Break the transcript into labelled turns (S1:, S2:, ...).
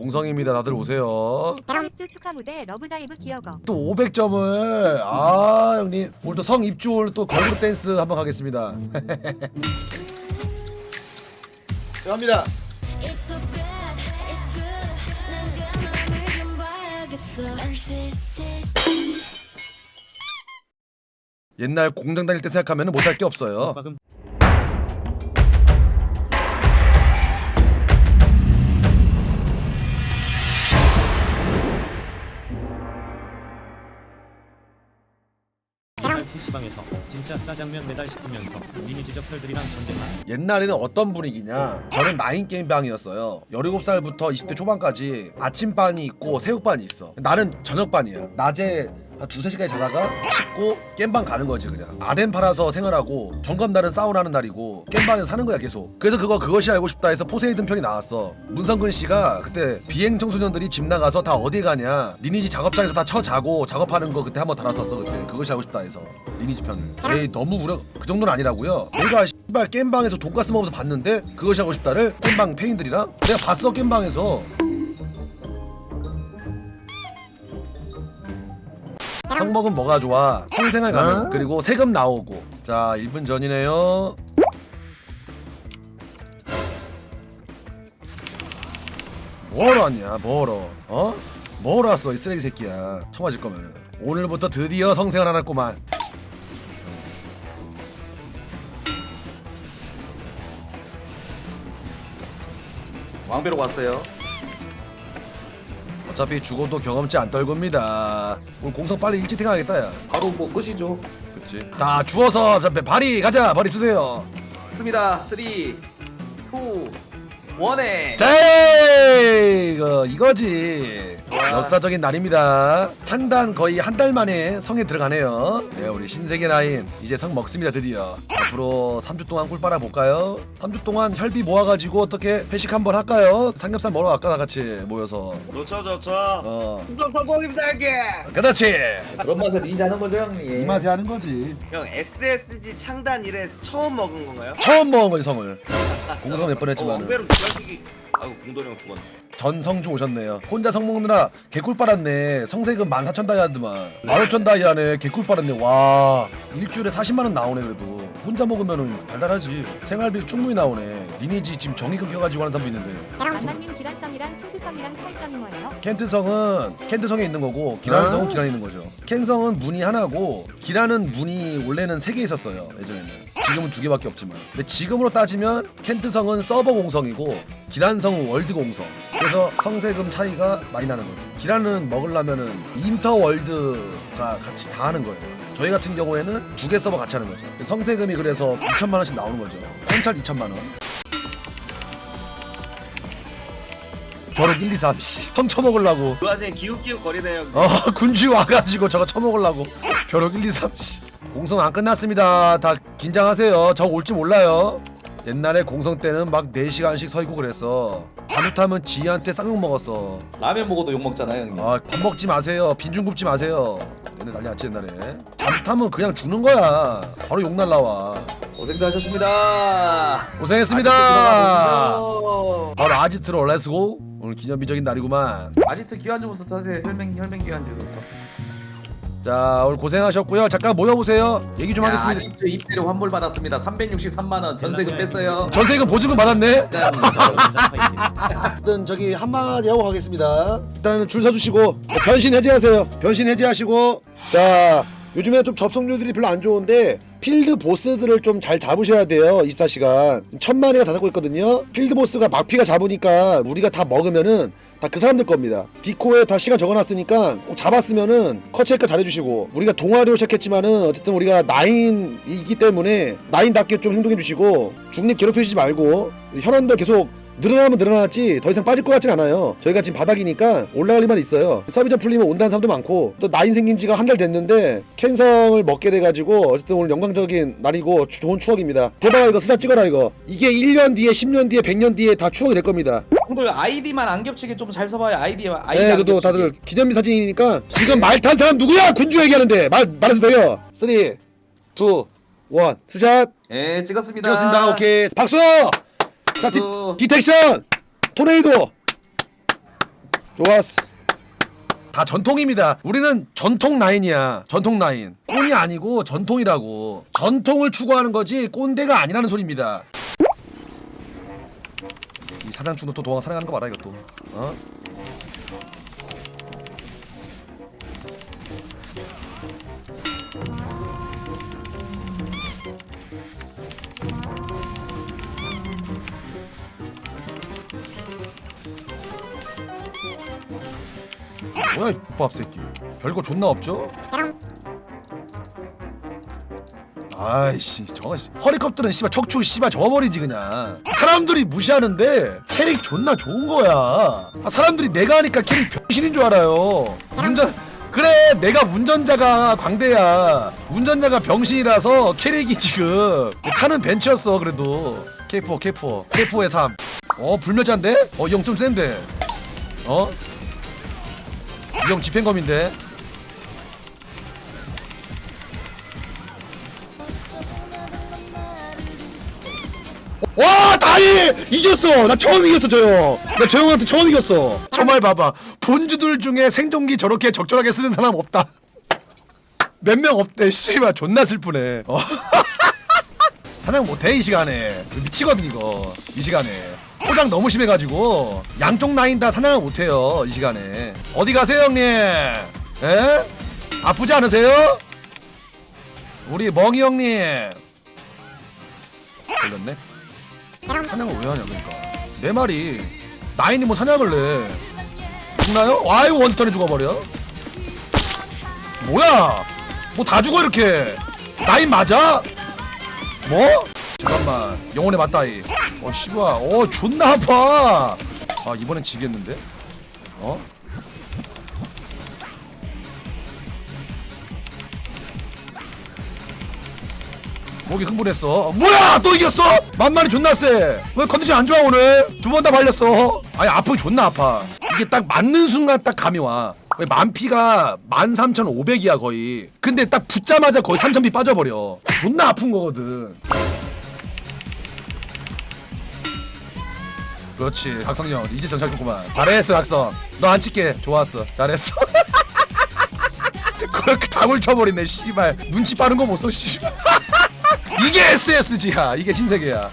S1: 공성입니다. 다들 오세요.
S2: 입주 축하 무대 러브다이브 기어거
S1: 또 500점을 아 형님 오늘 또 성 입주 오늘 또 걸그룹 댄스 한번 가겠습니다. 갑니다.
S3: It's so bad, it's good. 난 그만을 좀 봐야겠어. Narcissist.
S1: 옛날 공장 다닐 때 생각하면 못할 게 없어요.
S4: PC방에서 진짜 짜장면 매달 시키면서 리니지적 털들이랑 전쟁만.
S1: 옛날에는 어떤 분위기냐? 저는 나인 게임방이었어요. 17살부터 20대 초반까지 아침반이 있고 새벽반이 있어. 나는 저녁반이야. 낮에 한 두세 시까지 자다가 씻고 겜방 가는 거지 그냥. 아덴 팔아서 생활하고 정검날은 사우나하는 날이고 겜방에서 사는 거야 계속. 그래서 그거 그것이 알고 싶다 해서 포세이든 편이 나왔어. 문성근 씨가 그때 비행 청소년들이 집 나가서 다 어디 가냐. 리니지 작업장에서 다 쳐 자고 작업하는 거 그때 한번 달았었어 그때. 그것이 알고 싶다 해서. 리니지 편 에이 너무 우려. 그 정도는 아니라고요. 내가 씨발 겜방에서 돈가스 먹으면서 봤는데 그것이 하고 싶다를 겜방 페인들이랑 내가 봤어 겜방에서 성먹은 뭐가 좋아? 성생활 가능 그리고 세금 나오고. 자 1분 전이네요. 뭐하러 왔냐? 뭐하러 어? 뭐하러 왔어 이 쓰레기 새끼야? 청아질 거면은. 오늘부터 드디어 성생활 하나 했구만.
S5: 왕배로 왔어요.
S1: 어차피 죽어도 경험치 안 떨굽니다 오늘 공성 빨리 일찍 퇴근하겠다 야
S5: 바로 뭐 끝이죠.
S1: 그치 다 주워서 자, 발이 가자 발이 쓰세요
S5: 습니다. 3, 2, 1에
S1: 제 이거 이거지. 역사적인 날입니다. 창단 거의 한 달 만에 성에 들어가네요. 네 우리 신세계 라인 이제 성 먹습니다 드디어. 앞으로 3주 동안 꿀 빨아 볼까요? 3주 동안 혈비 모아가지고 어떻게 회식 한번 할까요? 삼겹살 먹으러 갈까 다 같이 모여서.
S6: 좋죠 좋죠.
S1: 어.
S6: 충성 성공입니다 형님
S1: 그렇지.
S5: 그런 맛에 닌자 하는 거죠 형님.
S1: 이 맛에 하는 거지.
S6: 형 SSG 창단 이래 처음 먹은 건가요?
S1: 처음 먹은 거지 성을. 공성 몇번
S6: 어,
S1: 했지만
S6: 누가식이 아이고 공돌이 형 죽었네
S1: 전성주 오셨네요. 혼자 성 먹느라 개꿀 빨았네. 성세금 14,000 다이아드만. 15,000 다이아네. 개꿀 빨았네. 와. 일주일에 40만 원 나오네 그래도. 혼자 먹으면은 달달하지. 생활비 충분히 나오네. 리니지 지금 정이 끊겨가지고 하는 사람도 있는데.
S2: 만만님 기란성이랑 킹크성이랑 차이점이 뭐예요?
S1: 켄트성은 켄트성에 있는 거고 기란성은 기란에 있는 거죠. 켄성은 문이 하나고 기란은 문이 원래는 세 개 있었어요. 예전에는. 지금은 두 개밖에 없지만. 근데 지금으로 따지면 켄트성은 서버 공성이고 기란성은 월드 공성. 그래서 성세금 차이가 많이 나는 거죠. 기란은 먹으려면은 인터 월드가 같이 다 하는 거예요. 저희 같은 경우에는 두 개 서버 같이 하는 거죠. 성세금이 그래서 2천만 원씩 나오는 거죠. 현찰 2천만 원. 겨록 1, 2, 3, 씨. 성 쳐먹으려고.
S6: 그 와중에 기웃기웃 거리네요
S1: 어 군주 와가지고 저거 쳐먹으려고 겨록 1, 2, 3, 씨. 공성 안 끝났습니다. 다 긴장하세요. 저 올지 몰라요. 옛날에 공성 때는 막 4시간씩 서 있고 그랬어. 잘못하면 지희한테 쌍욕 먹었어.
S5: 라면 먹어도 욕 먹잖아요 형님.
S1: 아, 밥 먹지 마세요. 빈중 굽지 마세요. 얘네 난리 났지 옛날에. 잘못하면 그냥 죽는 거야. 바로 욕 날라와.
S5: 고생도 하셨습니다.
S1: 고생했습니다. 바로 아지트로 렛츠고. 오늘 기념비적인 날이구만.
S5: 아지트 기관주부터 타세요. 혈맹 혈맹 기관주부터.
S1: 자, 오늘 고생하셨고요. 잠깐 모여보세요. 얘기 좀 하겠습니다.
S5: 아지트 입대료 환불 받았습니다. 363만 원 전세금 뺐어요.
S1: 전세금 보증금 받았네.
S5: 일단
S1: 일단 저기 한마디 하고 가겠습니다. 일단 줄 서주시고 변신 해제하세요. 변신 해제하시고 자 요즘에 좀 접속률들이 별로 안 좋은데 필드 보스들을 좀 잘 잡으셔야 돼요. 24시간 천만이가 다 잡고 있거든요. 필드 보스가 막피가 잡으니까 우리가 다 먹으면은 다 그 사람들 겁니다. 디코에 다 시간 적어놨으니까 꼭 잡았으면은 커체크 잘해주시고 우리가 동아리로 시작했지만은 어쨌든 우리가 나인이기 때문에 나인답게 좀 행동해주시고 중립 괴롭히지 말고 혈원들 계속 늘어나면 늘어났지 더 이상 빠질 것 같진 않아요. 저희가 지금 바닥이니까 올라갈 일만 있어요. 서비전 풀리면 온다는 사람도 많고 또 나인 생긴 지가 한 달 됐는데 캔성을 먹게 돼가지고 어쨌든 오늘 영광적인 날이고 추- 좋은 추억입니다. 대박 이거 스사 찍어라 이거. 이게 1년 뒤에 10년 뒤에 100년 뒤에 다 추억이 될 겁니다.
S5: 형들 아이디만 안 겹치게 좀 잘 써봐요. 아이디 아이디.
S1: 네,
S5: 안
S1: 그래도
S5: 겹치게.
S1: 다들 기념비 사진이니까 지금 말 탄 사람 누구야? 군주 얘기하는데 말 말해서 돼요. 3, 2, 1 스샷
S5: 예, 찍었습니다.
S1: 찍었습니다. 오케이 박수. 자 디. 디텍션 토네이도 좋았어. 다 전통입니다. 우리는 전통 라인이야. 전통 라인. 꼰이 아니고 전통이라고. 전통을 추구하는 거지 꼰대가 아니라는 소리입니다. 이 사장 충도 또 도망 사랑하는 거 봐라 이것도. 어? 뭐야 이 밥 새끼. 별거 존나 없죠? 아이씨 저거 씨. 허리컵들은 씨발 척추 씨발 저버리지 그냥 사람들이 무시하는데 캐릭 존나 좋은 거야 아, 사람들이 내가 하니까 캐릭 병신인 줄 알아요 운전 그래 내가 운전자가 광대야 운전자가 병신이라서 캐릭이 지금 차는 벤츠였어 그래도 K4 K4 K4의 3어 불멸자인데? 어이 형좀 센데 어? 이형 집행검인데. 와 다이 이겼어. 나 처음 이겼어 저형나 저 형한테 처음 이겼어. 정말 봐봐. 본주들 중에 생존기 저렇게 적절하게 쓰는 사람 없다. 몇 명 없대. 씨발 존나 슬프네. 어. 사냥 못해 이 시간에. 미치거든 이거. 이 시간에 포장 너무 심해가지고 양쪽 라인 다 사냥을 못해요 이 시간에 어디 가세요 형님 에? 아프지 않으세요? 우리 멍이 형님 걸렸네 사냥을 왜 하냐 그러니까 내 말이 나인이 뭐 사냥을 내 죽나요? 아이고 원스턴에 죽어버려 뭐야 뭐 다 죽어 이렇게 나인 맞아? 뭐? 잠깐만 영혼의 맞다이 어 씨발. 어 존나 아파. 아 이번엔 지겠는데? 어? 목이 흥분했어. 어, 뭐야! 또 이겼어? 만만히 존나 쎄왜 컨디션 안 좋아 오늘? 두 번 다 발렸어. 아니 아프기 존나 아파. 이게 딱 맞는 순간 딱 감이 와. 왜 만피가 13,500이야 거의. 근데 딱 붙자마자 거의 3,000피 빠져버려. 존나 아픈 거거든 그렇지. 각성이 형 이제 정착했구만. 잘했어 각성. 너 안 칠게. 좋았어. 잘했어. 그렇게 당을 쳐버리네 씨발. 눈치 빠른 거 못써 씨발. 이게 SSG야. 이게 신세계야